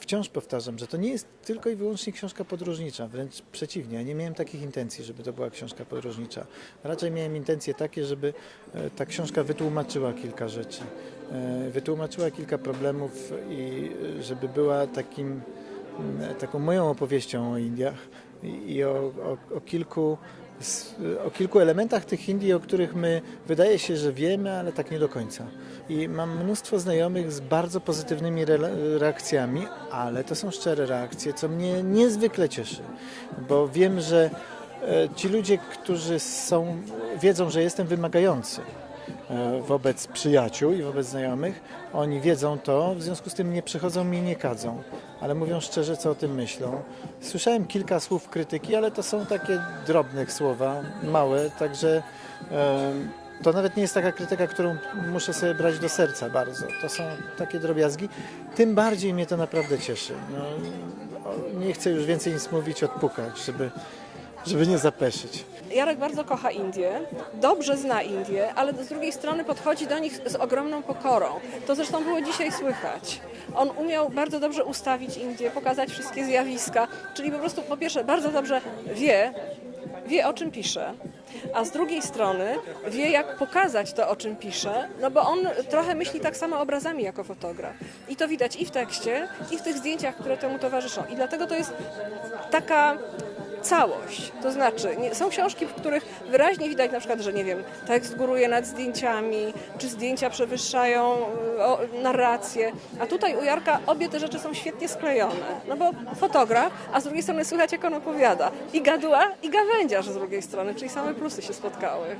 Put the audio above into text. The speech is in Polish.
wciąż powtarzam, że to nie jest tylko i wyłącznie książka podróżnicza, wręcz przeciwnie. Ja nie miałem takich intencji, żeby to była książka podróżnicza. Raczej miałem intencje takie, żeby e, ta książka wytłumaczyła kilka rzeczy, e, wytłumaczyła kilka problemów i e, żeby była takim, taką moją opowieścią o Indiach i o, o, o kilku o kilku elementach tych Indii, o których my wydaje się, że wiemy, ale tak nie do końca. I mam mnóstwo znajomych z bardzo pozytywnymi reakcjami, ale to są szczere reakcje, co mnie niezwykle cieszy, bo wiem, że e, ci ludzie, którzy są, wiedzą, że jestem wymagający wobec przyjaciół i wobec znajomych, oni wiedzą to, w związku z tym nie przychodzą mi i nie kadzą, ale mówią szczerze, co o tym myślą. Słyszałem kilka słów krytyki, ale to są takie drobne słowa, małe, także e, to nawet nie jest taka krytyka, którą muszę sobie brać do serca bardzo. To są takie drobiazgi. Tym bardziej mnie to naprawdę cieszy. No, nie chcę już więcej nic mówić, odpukać, żeby, żeby nie zapeszyć. Jarek bardzo kocha Indię, dobrze zna Indię, ale z drugiej strony podchodzi do nich z ogromną pokorą. To zresztą było dzisiaj słychać. On umiał bardzo dobrze ustawić Indię, pokazać wszystkie zjawiska, czyli po prostu po pierwsze bardzo dobrze wie, wie o czym pisze, a z drugiej strony wie jak pokazać to, o czym pisze, no bo on trochę myśli tak samo obrazami jako fotograf. I to widać i w tekście, i w tych zdjęciach, które temu towarzyszą. I dlatego to jest taka całość. To znaczy, nie, są książki, w których wyraźnie widać na przykład, że nie wiem, tekst góruje nad zdjęciami, czy zdjęcia przewyższają y, o, narrację. A tutaj u Jarka obie te rzeczy są świetnie sklejone. No bo fotograf, a z drugiej strony słychać, jak on opowiada. I gaduła, i gawędziarz z drugiej strony, czyli same plusy się spotkały.